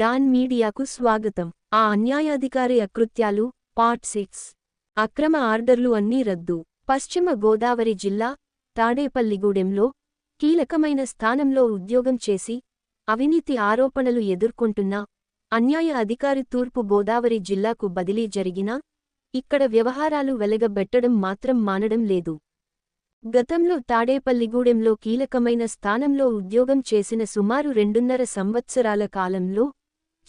Don మీడియాకు స్వాగతం. ఆ అన్యాయాధికారి అకృత్యాలు పార్ట్ సిక్స్. అక్రమ ఆర్డర్లు అన్నీ రద్దు. పశ్చిమ గోదావరి జిల్లా తాడేపల్లిగూడెంలో కీలకమైన స్థానంలో ఉద్యోగం చేసి అవినీతి ఆరోపణలు ఎదుర్కొంటున్న అన్యాయ అధికారి తూర్పు గోదావరి జిల్లాకు బదిలీ జరిగినా ఇక్కడ వ్యవహారాలు వెలగబెట్టడం మాత్రం మానడం లేదు. గతంలో తాడేపల్లిగూడెంలో కీలకమైన స్థానంలో ఉద్యోగం చేసిన సుమారు రెండున్నర సంవత్సరాల కాలంలో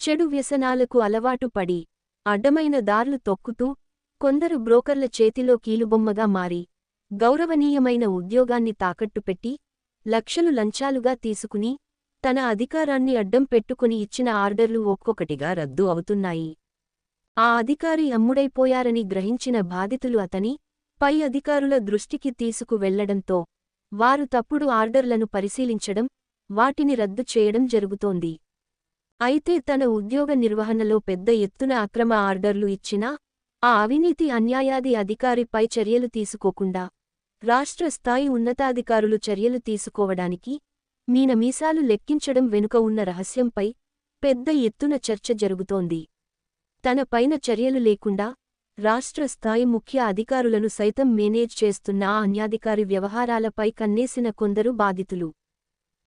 చెడు వ్యసనాలకు అలవాటు పడి అడ్డమైన దార్లు తొక్కుతూ కొందరు బ్రోకర్ల చేతిలో కీలుబొమ్మగా మారి గౌరవనీయమైన ఉద్యోగాన్ని తాకట్టుపెట్టి లక్షలు లంచాలుగా తీసుకుని తన అధికారాన్ని అడ్డం పెట్టుకుని ఇచ్చిన ఆర్డర్లు ఒక్కొక్కటిగా రద్దు అవుతున్నాయి. ఆ అధికారి అమ్ముడైపోయారని గ్రహించిన బాధితులు అతని పై అధికారుల దృష్టికి తీసుకు వెళ్ళడంతో వారు తప్పుడు ఆర్డర్లను పరిశీలించడం వాటిని రద్దు చేయడం జరుగుతోంది. అయితే తన ఉద్యోగ నిర్వహణలో పెద్ద ఎత్తున అక్రమ ఆర్డర్లు ఇచ్చినా ఆ అవినీతి అన్యాయాది అధికారిపై చర్యలు తీసుకోకుండా రాష్ట్ర స్థాయి ఉన్నతాధికారులు చర్యలు తీసుకోవడానికి మీన మీసాలు లెక్కించడం వెనుక ఉన్న రహస్యంపై పెద్ద ఎత్తున చర్చ జరుగుతోంది. తన పైన చర్యలు లేకుండా రాష్ట్ర స్థాయి ముఖ్య అధికారులను సైతం మేనేజ్ చేస్తున్న ఆ అన్యాధికారి వ్యవహారాలపై కన్నేసిన కొందరు బాధితులు.